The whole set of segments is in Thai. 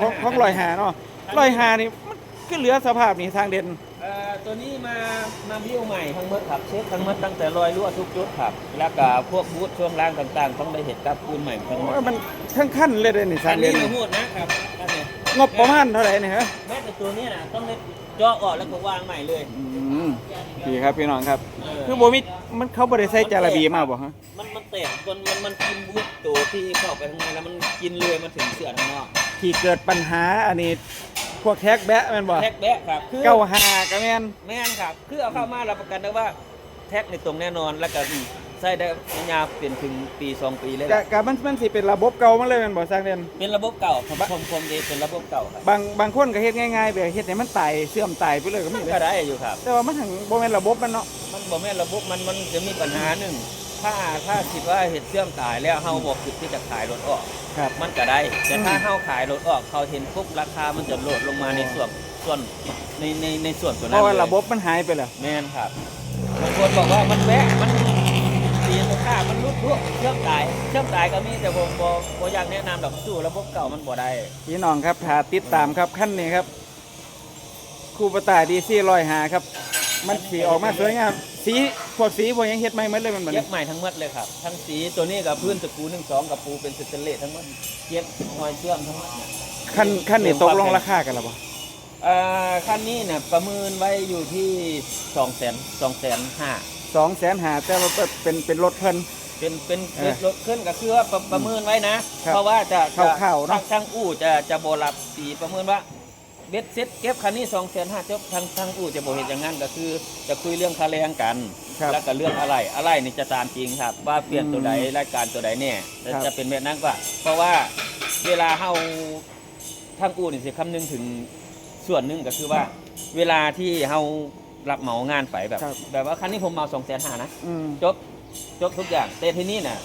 ของของลอยหาเนาะลอยหานี่มันก็เหลือสภาพนี่ทางเด่นเอ่อตัวนี้มามาบิวใหม่ทั้งหมดครับเช็คทั้งหมดตั้งแต่รอยรั่วทุกจุดครับ แล้วก็พวกบูธช่วงล่างต่างๆ ต้องได้เห็นกับปูนใหม่ทั้งหมดว่ามันทั้งขั้นเลยเด้นี่ทาอังนเด่นี้นมาพูดนะครับอันนี้งบประมาณเท่าไหร่นี่ฮะแม้แต่ตัวนี้นะต้องได้เจาะออกแล้วก็วางใหม่เลยอืมพี่ครับพี่น้องครับเออคือบ่มีมันเขาบ่ได้ใส่จาระบีมาบ่ฮะมันมัน แตกจนมันมันกินบูธตัวที่เข้าไปข้างในแล้วมันกินเลยมันถึงเสือข้างนอกที่เกิดปัญหาอันนี้พวกแท็กแบะแม่นบ่แท็กแบะครับคือเก้าหาก็แม่นแม่นครับ คือเอาเข้ามารับประกันได้ว่าแท็กในตรงแน่นอนแล้วก็ใช้ได้ยาวเป็นถึงปีสองปีเลยกะแหละกะมันมันสิเป็นระบบเก่ามันเลยแม่นบ่สร้างเด่นเป็นระบบเก่าผมผมผมเดเป็นระบบเก่าครับบางบางคนก็เฮ็ดง่ายๆแบบเฮ็ดให้มันตายเสื่อมตายไปเลยก็มีก็เลยได้อยู่ครับ แต่ว่ามันถึงบ่แม่นระบบมันเนาะมันบอกแม่นระบบมันมันจะมีปัญหาหนึ่ง ถ้าถ้าคิดว่าเห็ดเสื่อมตายแล้วเฮาบอกจุดที่จะขายรถออก ครับ มันก็ได้ แต่อืมถ้าเฮาขายรถออกเขาเห็นปุ๊บราคามันจะโหลดลงมาในส่วนส่วนในในในส่วนตัวเพนั้นราะว่าเลยระบบมันหายไปแล้ว แม่นครับบางคนบอกว่ามันแวะมันเสียราคามันรุดรุ่เชื่อมตายเชื่อมตายก็มีแต่ผมบ่บ่อยากแนะนำดอกสู้ระบบเก่ามันบ่ได้ พี่น้องครับถ้าติดตามครับขั้นนี้ครับ คูปตาดีซี่ลอยหาครับ มันสีออกมาสวยงาม สีพวกสีพวกหยังเฮ็ดใหม่หมดเลยมันบัดเย็นี้บใหม่ทั้งหมดเลยครับ ทั้งสีตัวนี้กับพื้นตะปูหนึ่งสองกับปูเป็นสเตนเลสทั้งหมดเย็บหอยเชื่อมทั้งหมดเนี่ยขั้นขั้นนี้ตกลงราคากันแล้วบ่เอ่อคันนี้เนี่ยประเมินไว้อยู่ที่สองแสนสองแสนห้าสองแสนหาแต่ว่าเป็นเป็นรถเพิ่น เป็นเป็นเออรถขึ้นก็คือว่าประประเมินไว้นะ ครับเพราะว่าจะจะคร่าวๆเนอะ ทางทางอู่จะจะโบรับสีประเมินว่า เบ็ดเซ็ตเก็บคันนี้สองแสนห้าจบทางทางอู่จะโบเห็นอย่างนั้นก็คือ จะคุยเรื่องค่าแรงกัน ครับแล้วก็เรื่องอะไรอะไรนี่จะตามจริงครับ ว่าเปลี่ยนตัวใดรายการตัวใดเนี่ยจะครับ จะเป็นแบบนั้นกว่าเพราะว่าเวลาเฮาทางอู่นี่สิคำนึงถึงส่วนหนึ่งก็คือว่า เวลาที่เฮารับเหมางานไปแบบ ครับ แบบว่าคันนี้ผมเมาสองแสนห้านะ อืม จบจบทุกอย่างแต่ทีนี้น่ะ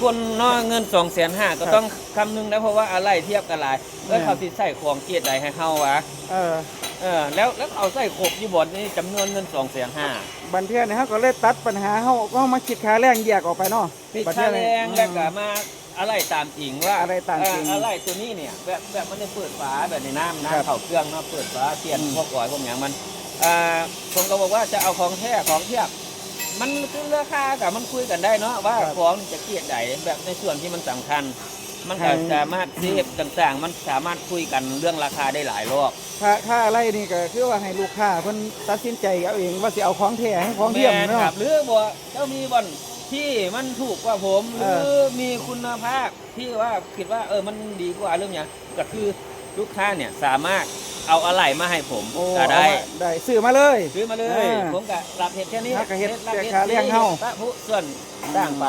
คนนอกเงินสองแสนห้าก็ครับต้องคำนึงนะเพราะว่าอะไรเทียบกันหลายแล้วแม่เขาสิใส่ของเกียรติใดให้เฮาวะเออเออแล้วแล้วเขาใส่ครบอยู่บนนี่จำนวนเงินสองแสนห้าบันเทื่อนี่เฮาก็เลยตัดปัญหาเฮาก็มาคิดค่าแรงแยกออกไปเนาะปิดบัดค่าเทื่อแรนี่งอืมแล้วก็มาอะไรตามจริงว่าอะไรตามจริงเอะไรตัวนี้เนี่ยแบบแบบมันจะเปิดฝาแบบในน้ำครับน้ำเข่าเครื่องเนาะเปิดฝาเปลี่ยนอืมพวกก่อยพวกอย่างมันอ่าผมก็บอกว่าจะเอาของแท้ของเทียบ มันคือราคากับมันคุยกันได้เนาะว่าครับ ของจะเกียรติใดแบบในส่วนที่มันสำคัญ มันก็สามารถเซฟต่างๆ มันสามารถคุยกันเรื่องราคาได้หลายรอบค่าค่าอะไรนี่ก็คือว่าให้ลูกค้าเพิ่นตัดสินใจเอาเองว่าสิเอาของแท้ให้ของเทียมแม่นเนาะครับหรือบอกเจ้ามีบ่อนที่มันถูกกว่าผมหเอรือ อมีคุณภาพที่ว่าคิดว่าเออมันดีกว่าเรื่องอย่างก็คือลูกค้าเนี่ยสามารถ เอาอะไรมาให้ผมโอ้ก็ได้ เอามาได้ซื้อมาเลย ซื้อมาเลย อ่าผมก็รับเห็ดแค่นี้แล้วก็เฮ็ดรับเสียค่าเลี้ยงเฮาพระผู้ส่วนต่างไป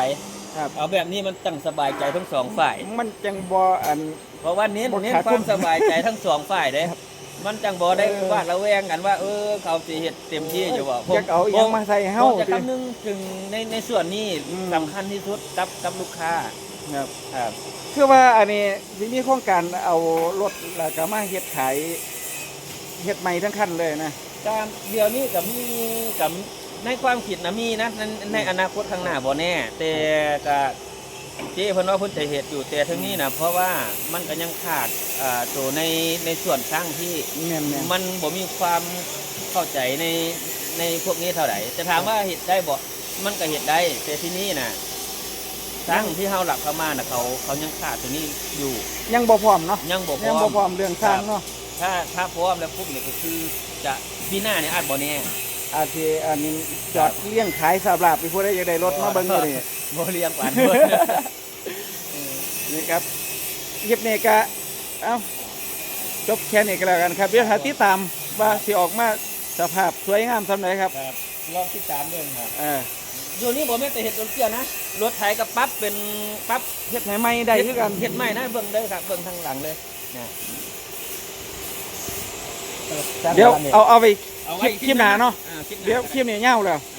ครับ เอาแบบนี้มันตั้งสบายใจทั้งสองฝ่าย มันจังบ่อัน เพราะว่าเน้นบ่เน้นขาดคทุวานมสบายใจทั้งสองฝ่ายเด้ครับมันจังบ่ได้เออวาดระแวงกันว่า เออเขาสิเฮ็ดเต็มที่อยู่บ่ผมอยากเอาอีหยังมาใส่ให้เฮาผมจะคำนึงถึงในในส่วนนี้อืม สำคัญที่สุดกับกับลูกค้าครับ ครับ คือว่าอันนี้สิมีโครงการเอารถแล้วก็มาเฮ็ดขาย เฮ็ดใหม่ทั้งคันเลยนะ การเดี๋ยวนี้กับมีกับในความคิดนะมีนะในในอนาคตข้างหน้าบ่แน่ แต่ก็เจ้เพิ่นว่าเพิ่นจะเฮ็ดอยู่แต่ทั้งนี้นะเพราะว่ามันก็ยังขาดอ่าตัวในในส่วนช่างที่แม่นๆ มันบ่มีความเข้าใจในในพวกนี้เท่าไหร่จะถามว่าเห็ดได้บ่มันก็เห็ดได้แต่ที่นี่น่ะตั้งที่เฮาหลับเข้ามาน่ะเขาเขายังขาดตัวนี้อยู่ยังบ่พร้อมเนาะยังบ่พยังร้อบ่มพร้อมเรื่องสร้างเนาะ ถ้าถ้าพร้อมแล้วปุ๊บเนี่ยก็คือจะปีหน้าเนี่ยอาจบ่แน่ อาจสิอันนี้จอดเลี้ยงขายสาบลาบไปผู้ใดอยากได้รถมาเบิ่งอยู่นี่บ่เรียงปานนี่ครับคลิปนี้ก็เอ้าจบแค่นี้ก็แล้วกันครับเดี๋ยวหาติดตามว่าสิออกมาสภาพสวยงามสำไหนครับครับลองติดตามเบิ่งครับเอออยู่นี่บ่แม่นแต่เฮ็ดรถเกี่ยวนะรถไถกับปั๊บเป็นปั๊บเฮ็ดให้ใหม่ได้คือกันเฮ็ดใหม่นะเบิ่งได้ครับเบิ่งทางหลังเลยนะออ เดี๋ยวเอาเอาไปเอาคลิปคลิปหน้าเนาะอ่คลิปหเดี๋ยวคลิปนี้ยาวแล้วอ่